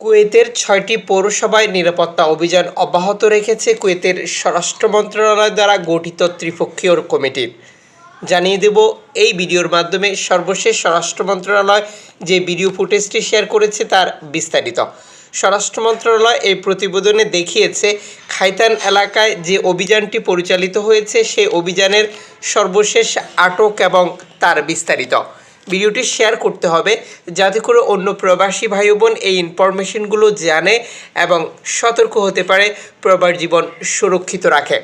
কুয়েতের ছয়টি পৌরসভায় নিরাপত্তা অভিযান অব্যাহত রেখেছে কুয়েতের স্বরাষ্ট্র মন্ত্রণালয় দ্বারা গঠিত ত্রিপক্ষীয় কমিটি। জানিয়ে দেব, এই ভিডিওর মাধ্যমে সর্বশেষ স্বরাষ্ট্র মন্ত্রণালয় যে ভিডিও ফুটেজটি শেয়ার করেছে তার বিস্তারিত। স্বরাষ্ট্র মন্ত্রণালয় এই প্রতিবেদনে দেখিয়েছে, খাইতান এলাকায় যে অভিযানটি পরিচালিত হয়েছে, সেই অভিযানের সর্বশেষ আটক এবং তার বিস্তারিত। ভিডিওটি শেয়ার করতে হবে, যাতে করে অন্য প্রবাসী ভাই বোন এই ইনফরমেশনগুলো জানে এবং সতর্ক হতে পারে, প্রবাস জীবন সুরক্ষিত রাখে।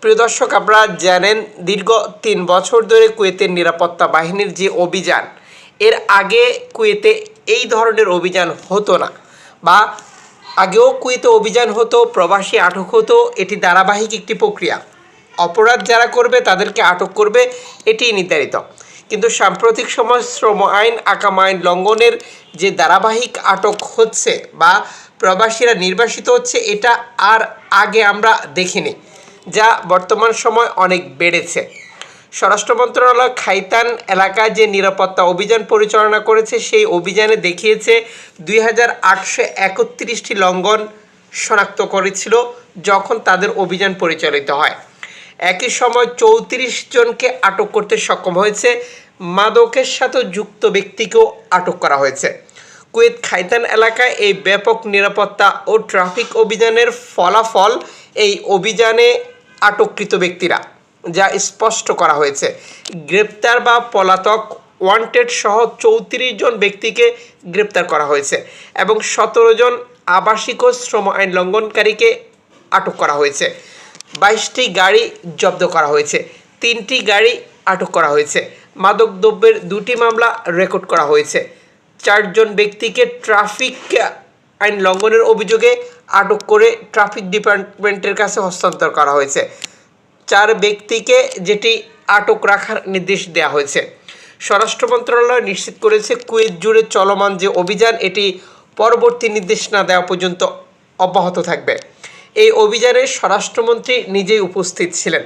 প্রিয় দর্শক, আপনারা জানেন, দীর্ঘ তিন বছর ধরে কুয়েতের নিরাপত্তা বাহিনীর যে অভিযান, এর আগে কুয়েতে এই ধরনের অভিযান হতো না বা আগেও কুয়েতে অভিযান হতো, প্রবাসী আটক হতো, এটি ধারাবাহিক একটি প্রক্রিয়া। অপরাধ যারা করবে, তাদেরকে আটক করবে এটি নির্ধারিত। কিন্তু সাম্প্রতিক সময় শ্রম আইন, আকাম আইন লঙ্ঘনের যে ধারাবাহিক আটক হচ্ছে বা প্রবাসীরা নির্বাসিত হচ্ছে, এটা আর আগে আমরা দেখিনি, যা বর্তমান সময় অনেক বেড়েছে। স্বরাষ্ট্র মন্ত্রণালয় খাইতান এলাকায় যে নিরাপত্তা অভিযান পরিচালনা করেছে, সেই অভিযানে দেখিয়েছে দুই হাজার আটশো একত্রিশটি লঙ্ঘন শনাক্ত করেছিল, যখন তাদের অভিযান পরিচালিত হয়। একই সময় চৌত্রিশ জনকে আটক করতে সক্ষম হয়েছে। মাদকের সাথে যুক্ত ব্যক্তিকেও আটক করা হয়েছে। কুয়েত খাইতান এলাকায় এই ব্যাপক নিরাপত্তা ও ট্রাফিক অভিযানের ফলাফল এই অভিযানে আটককৃত ব্যক্তিরা, যা স্পষ্ট করা হয়েছে। গ্রেপ্তার বা পলাতক ওয়ান্টেড সহ চৌত্রিশ জন ব্যক্তিকে গ্রেপ্তার করা হয়েছে এবং সতেরো জন আবাসিক ও শ্রম আইন লঙ্ঘনকারীকে আটক করা হয়েছে। বাইশটি গাড়ি জব্দ করা হয়েছে, তিনটি গাড়ি আটক করা হয়েছে। মাদক দ্রব্যের দুটি মামলা রেকর্ড করা হয়েছে। চারজন ব্যক্তিকে ট্রাফিক আইন লঙ্ঘনের অভিযোগে আটক করে ট্রাফিক ডিপার্টমেন্টের কাছে হস্তান্তর করা হয়েছে। চার ব্যক্তিকে যেটি আটক রাখার নির্দেশ দেওয়া হয়েছে। স্বরাষ্ট্র মন্ত্রণালয় নিশ্চিত করেছে, কুয়েত জুড়ে চলমান যে অভিযান, এটি পরবর্তী নির্দেশ না দেওয়া পর্যন্ত অব্যাহত থাকবে। এই অভিযানে স্বরাষ্ট্রমন্ত্রী নিজেই উপস্থিত ছিলেন।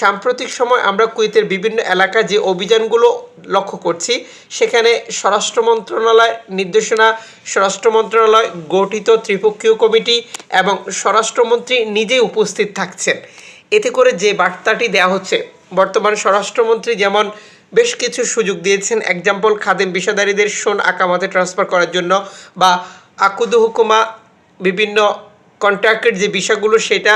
সাম্প্রতিক সময় আমরা কুয়েতের বিভিন্ন এলাকা যে অভিযানগুলো লক্ষ্য করছি, সেখানে স্বরাষ্ট্র মন্ত্রণালয় নির্দেশনা, স্বরাষ্ট্র মন্ত্রণালয় গঠিত ত্রিপক্ষীয় কমিটি এবং স্বরাষ্ট্রমন্ত্রী নিজেই উপস্থিত থাকছেন। এতে করে যে বার্তাটি দেওয়া হচ্ছে, বর্তমান স্বরাষ্ট্রমন্ত্রী যেমন বেশ কিছু সুযোগ দিয়েছেন এক্সাম্পল খাদেম পেশাদারীদের সোন আকামাতে ট্রান্সফার করার জন্য বা আকুদু হুকুমা বিভিন্ন কন্ট্রাক্টের যে বিষয়গুলো, সেটা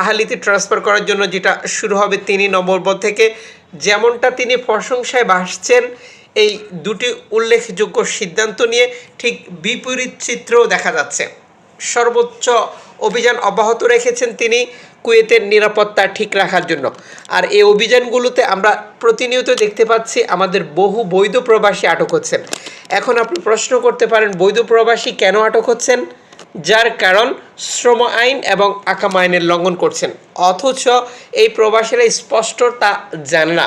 আহালিতে ট্রান্সফার করার জন্য যেটা শুরু হবে তিনি নম্বর থেকে, যেমনটা তিনি প্রশংসায় ভাসছেন এই দুটি উল্লেখযোগ্য সিদ্ধান্ত নিয়ে ঠিক বিপরীত চিত্রও দেখা যাচ্ছে। সর্বোচ্চ অভিযান অব্যাহত রেখেছেন তিনি কুয়েতের নিরাপত্তা ঠিক রাখার জন্য। আর এই অভিযানগুলোতে আমরা প্রতিনিয়ত দেখতে পাচ্ছি, আমাদের বহু বৈধ প্রবাসী আটক হচ্ছেন। এখন আপনি প্রশ্ন করতে পারেন, বৈধ প্রবাসী কেন আটক হচ্ছেন? যার কারণ শ্রম আইন এবং আকাম আইনের লঙ্ঘন করছেন। অথচ এই প্রবাসীরা স্পষ্ট তা জানে না।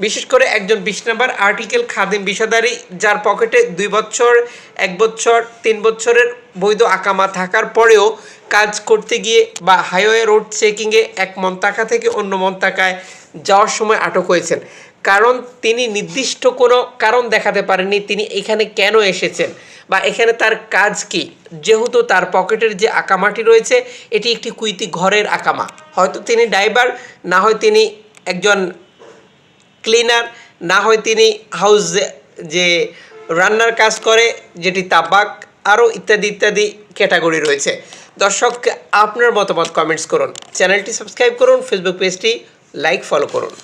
বিশেষ করে একজন বিশ নম্বর আর্টিকেল খাদিম বিষাদারি, যার পকেটে দুই বছর, এক বছর, তিন বছরের বৈধ আকামা থাকার পরেও কাজ করতে গিয়ে বা হাইওয়ে রোড চেকিংয়ে এক মন্তাকা থেকে অন্য মন্তাকায় যাওয়ার সময় আটক হয়েছেন। কারণ তিনি নির্দিষ্ট কোনো কারণ দেখাতে পারেননি তিনি এখানে কেন এসেছেন। বা এখানে তার কাজ কি? যেহেতু তার পকেটের যে আকামাটি রয়েছে, এটি একটি কুইতি ঘরের আকামা। হয়তো তিনি ড্রাইভার, না হয় তিনি একজন ক্লিনার, না হয় তিনি হাউস যে রান্নার কাজ করে, যেটি তাবাক, আরও ইত্যাদি ইত্যাদি ক্যাটাগরি রয়েছে। দর্শক, আপনার মতামত কমেন্টস করুন। চ্যানেলটি সাবস্ক্রাইব করুন, ফেসবুক পেজটি লাইক, ফলো করুন।